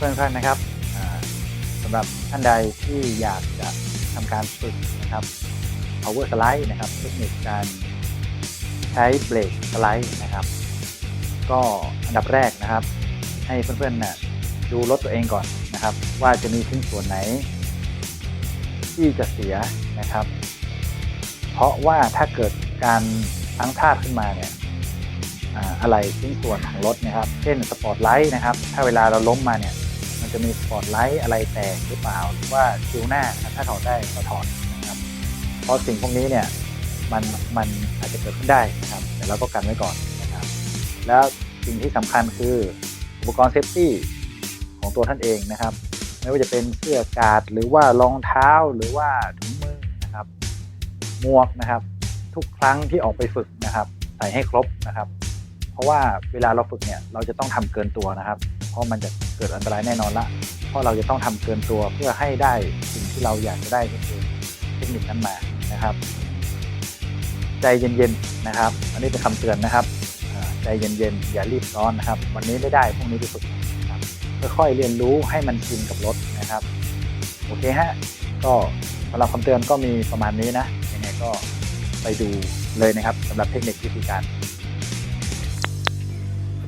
ท่านๆนะครับสำหรับท่านใดที่อยากจะทำการฝึกนะครับ power slide นะครับ เทคนิคการใช้เบรกสไลด์นะครับ ก็อันดับแรกนะครับ ให้เพื่อนๆนะดูรถตัวเองก่อนนะครับ ว่าจะมีชิ้นส่วนไหน ที่จะเสียนะครับ เพราะว่าถ้าเกิดการพังพลาขึ้นมาเนี่ยอะไรชิ้นส่วนของรถนะครับ เช่นสปอร์ตไลท์นะครับ ถ้าเวลาเราล้มมาเนี่ย จะมีสปอร์ตไลท์อะไรแตกหรือเปล่า หรือว่าคิวหน้าถ้าถอดได้ก็ถอดนะครับเพราะสิ่งพวกนี้เนี่ยมันมันอาจจะเกิดขึ้นได้นะครับแต่เราก็กันไว้ก่อนนะครับ แล้วสิ่งที่สำคัญคืออุปกรณ์เซฟตี้ของตัวท่านเองนะครับ ไม่ว่าจะเป็นเสื้อกาดหรือว่ารองเท้าหรือว่าถุงมือนะครับหมวกนะครับ ทุกครั้งที่ออกไปฝึกนะครับ ใส่ให้ครบนะครับ เพราะว่าเวลาเราฝึกเนี่ยเราจะต้องทำเกินตัวนะครับ เพราะมันจะเกิดอันตรายแน่นอนละ เพราะเราจะต้องทำเกินตัวเพื่อให้ได้สิ่งที่เราอยากจะได้ก็คือเทคนิคนั้นมานะครับ ใจเย็นๆนะครับ อันนี้เป็นคำเตือนนะครับใจเย็นๆอย่ารีบร้อนนะครับ วันนี้ไม่ได้พรุ่งนี้ไปฝึกนะครับค่อยๆเรียนรู้ให้มันชินกับรถนะครับโอเคฮะก็สำหรับคำเตือนก็มีประมาณนี้นะยังไงก็ไปดูเลยนะครับสำหรับเทคนิควิธีการ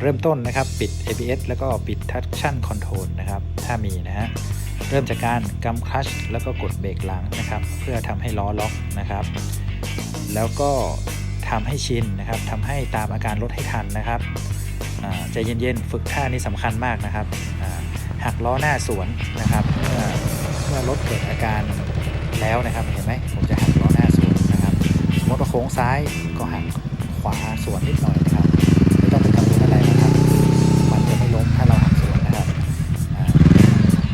เริ่มต้นนะครับ ปิด ABS แล้วก็ปิด Traction Control นะครับ ถ้ามีนะฮะ เริ่มจากการกำคลัชแล้วก็กดเบรกหลังนะครับ เพื่อทำให้ล้อล็อกนะครับ แล้วก็ทำให้ชินนะครับทำให้ตามอาการรถให้ทันนะครับใจเย็นๆ ฝึกท่านี้สำคัญมากนะครับอ่าหักล้อหน้าสวนนะครับเมื่อเมื่อรถเกิดอาการแล้วนะครับเห็นไหมผมจะหักล้อหน้าสวนนะครับสมมติว่าโค้งซ้ายก็หักขวาสวนนิดหน่อยนะครับ ต้องเป็นกังวลอะไรนะครับ มันจะไม่ล้มถ้าเราหักสวนนะครับ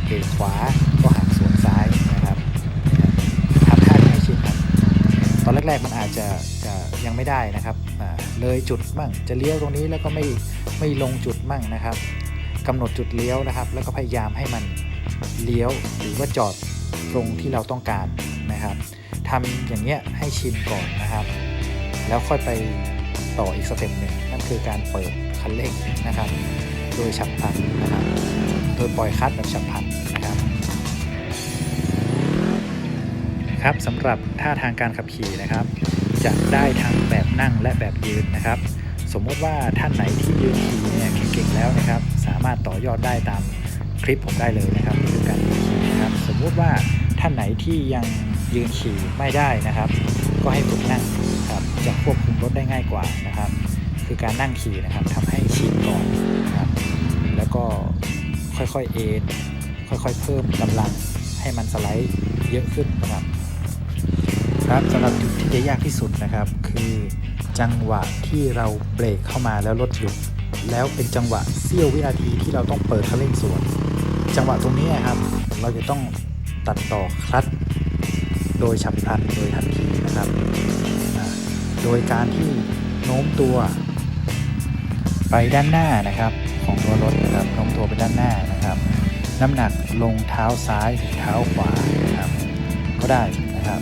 เบรกขวาก็หักสวนซ้ายนะครับทำท่าให้ชินครับ ตอนแรกๆมันอาจจะจะยังไม่ได้นะครับ เลยจุดมั่ง จะเลี้ยวตรงนี้แล้วก็ไม่ไม่ลงจุดมั่งนะครับกำหนดจุดเลี้ยวนะครับ แล้วก็พยายามให้มันเลี้ยวหรือว่าจอดตรงที่เราต้องการนะครับทำอย่างเงี้ยให้ชินก่อนนะครับ แล้วค่อยไปต่ออีกสเต็ปหนึ่ง คือการเปิดคันเร่งนะครับ โดยฉับพลันนะครับ โดยปล่อยคลัตช์แบบฉับพลันนะครับครับสำหรับท่าทางการขับขี่นะครับ จะได้ทั้งแบบนั่งและแบบยืนนะครับ สมมติว่าท่านไหนที่ยืนขี่เนี่ยเก่งๆแล้วนะครับ สามารถต่อยอดได้ตามคลิปผมได้เลยนะครับนี่คือการยืนขี่นะครับ สมมุติว่าท่านไหนที่ยังยืนขี่ไม่ได้นะครับ ก็ให้ฝึกนั่งครับจะควบคุมรถได้ง่ายกว่านะครับ คือการนั่งขี่นะครับทำให้ชินก่อนนะครับแล้วก็ค่อยๆเอนค่อยๆเพิ่มกำลังให้มันสไลด์เยอะขึ้นนะครับ ครับสำหรับจุดที่จะยากที่สุดนะครับ คือจังหวะที่เราเบรกเข้ามาแล้วรถหยุดแล้วเป็นจังหวะเสี้ยววินาทีที่เราต้องเปิดคันเร่งสวน จังหวะตรงนี้ครับ เราจะต้องตัดต่อคลัตช์โดยฉับพลันโดยทันทีนะครับ โดยการที่โน้มตัว ไปด้านหน้านะครับของตัวรถนะครับโน้มตัวไปด้านหน้านะครับ น้ำหนักลงเท้าซ้ายหรือเท้าขวานะครับก็ได้นะครับ